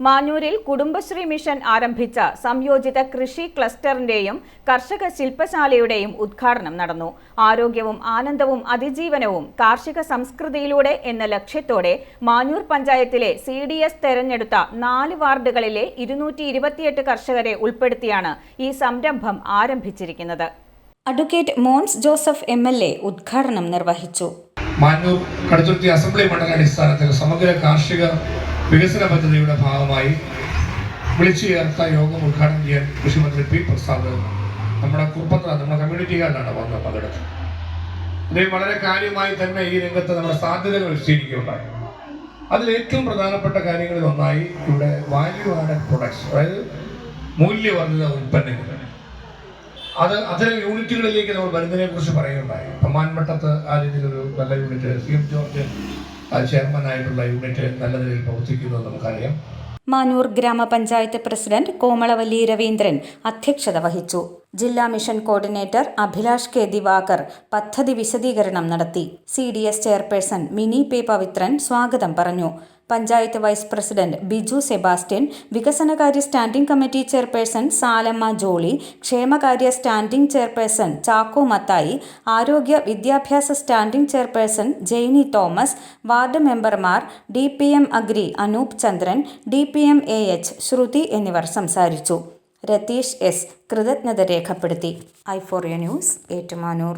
മാഞ്ഞൂരിൽ Kudumbashree mission ആരംഭിച്ച സംയോജിത കൃഷി ക്ലസ്റ്ററിന്റെയും കർഷക ശില്പശാലയുടെയും ഉദ്ഘാടനം നടന്നു. ആരോഗ്യവും ആനന്ദവും അതിജീവനവും കാർഷിക സംസ്കൃതിയിലൂടെ എന്ന ലക്ഷ്യത്തോടെ മാഞ്ഞൂർ പഞ്ചായത്തിലെ സി ഡി എസ് തെരഞ്ഞെടുത്ത നാല് വാർഡുകളിലെ ഇരുന്നൂറ്റി ഇരുപത്തിയെട്ട് കർഷകരെ ഉൾപ്പെടുത്തിയാണ് ഈ സംരംഭം ആരംഭിച്ചിരിക്കുന്നത്. Advocate Mons Joseph M L A ഉദ്ഘാടനം നിർവഹിച്ചു. മാഞ്ഞൂർ കടുത്തുരുത്തി അസംബ്ലി മണ്ഡലാടിസ്ഥാനത്തിൽ സമഗ്ര കാർഷിക വികസന പദ്ധതിയുടെ ഭാഗമായി വിളിച്ചു ചേർത്ത യോഗം ഉദ്ഘാടനം ചെയ്യാൻ കൃഷിമന്ത്രി പി പ്രസാദ് നമ്മുടെ കുറുപ്പത്ത നമ്മുടെ കമ്മ്യൂണിറ്റിക്കാരനാണ് വന്ന് പങ്കെടുത്തത്. അദ്ദേഹം വളരെ കാര്യമായി തന്നെ ഈ രംഗത്ത് നമ്മുടെ സാധ്യതകൾ വിശദീകരിക്കുകയുണ്ടായി. അതിൽ ഏറ്റവും പ്രധാനപ്പെട്ട കാര്യങ്ങളിൽ ഒന്നായി ഇവിടെ വാല്യൂ ആഡഡ് പ്രൊഡക്ട്സ് അതായത് മൂല്യവർദ്ധിത ഉൽപ്പന്നങ്ങൾ. അത് അത്തരം യൂണിറ്റുകളിലേക്ക് നമ്മൾ വരുന്നതിനെ കുറിച്ച് പറയുകയുണ്ടായി. ഇപ്പം മാൻവട്ടത്ത് ആ രീതിയിലൊരു നല്ല unit C M George chairman ആയിട്ടുള്ള യൂണിറ്റ് നല്ല നിലയിൽ പ്രവർത്തിക്കുന്നു നമുക്കറിയാം. മാനൂർ ഗ്രാമപഞ്ചായത്ത് പ്രസിഡന്റ് കോമളവല്ലി രവീന്ദ്രൻ അധ്യക്ഷത വഹിച്ചു. ജില്ലാ mission coordinator Abhilash K Divakar പദ്ധതി വിശദീകരണം നടത്തി. C D S chairperson Mini P Pavithran സ്വാഗതം പറഞ്ഞു. പഞ്ചായത്ത് വൈസ് പ്രസിഡന്റ് ബിജു സെബാസ്റ്റ്യൻ വികസനകാര്യ standing committee chairperson Salamma Jolly ക്ഷേമകാര്യ സ്റ്റാൻഡിംഗ് ചെയർപേഴ്സൺ ചാക്കോ മത്തായി ആരോഗ്യ വിദ്യാഭ്യാസ standing chairperson Jainy Thomas ward മെമ്പർമാർ D P M agri Anoop Chandran D P M A H Sruthi എന്നിവർ സംസാരിച്ചു. Ratheesh S കൃതജ്ഞത രേഖപ്പെടുത്തി. I four U news Ettumanoor.